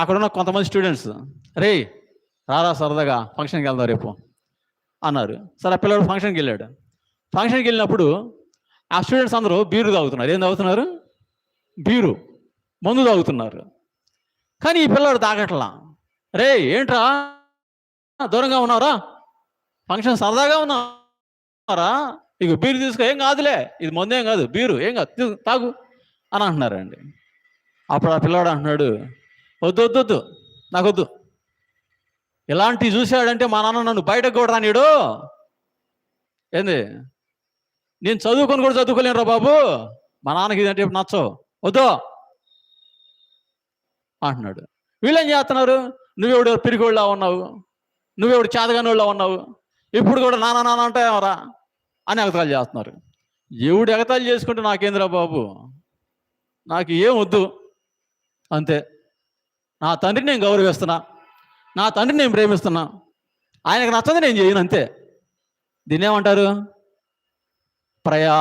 అక్కడ ఉన్న కొంతమంది స్టూడెంట్స్ రే రారా సరదాగా ఫంక్షన్కి వెళ్దాం రేపు అన్నారు. సరే ఆ పిల్లడు ఫంక్షన్కి వెళ్ళాడు. ఫంక్షన్కి వెళ్ళినప్పుడు ఆ స్టూడెంట్స్ అందరూ బీరు తాగుతున్నారు. ఏం తాగుతున్నారు? బీరు మందు తాగుతున్నారు. కానీ ఈ పిల్లడు తాగట్లా. రే ఏంట్రా? దూరంగా ఉన్నారా ఫంక్షన్ సరదాగా ఉన్నారా? ఇక బీరు తీసుకో ఏం కాదులే. ఇది మందేం కాదు బీరు ఏం కాదు తాగు అని అంటున్నారండి. అప్పుడు ఆ పిల్లవాడు అంటున్నాడు వద్దు వద్దు వద్దు. నాకు వద్దు. ఇలాంటివి చూశాడంటే మా నాన్న నన్ను బయటకు కూడా రానిడు ఏంది? నేను చదువుకొని కూడా చదువుకోలేనురా బాబు. మా నాన్నకి ఇదంటే నచ్చవు. వద్దు. అంటున్నాడు. వీళ్ళేం చేస్తున్నారు? నువ్వెవడు పిరిగోళ్ళ ఉన్నావు. నువ్వెవడు చేతగానోళ్ళ ఉన్నావు. ఇప్పుడు కూడా నాన్న నాన్న అంటే రా అని ఎగతాలు చేస్తున్నారు. ఎవడు ఎగతాలు చేసుకుంటే నాకేందిరా బాబు? నాకు ఏం వద్దు. అంతే. నా తండ్రిని నేను గౌరవిస్తున్నా నా తండ్రిని నేను ప్రేమిస్తున్నా ఆయనకు నచ్చదు నేను చేయను అంతే. దీన్ని ఏమంటారు ప్రయా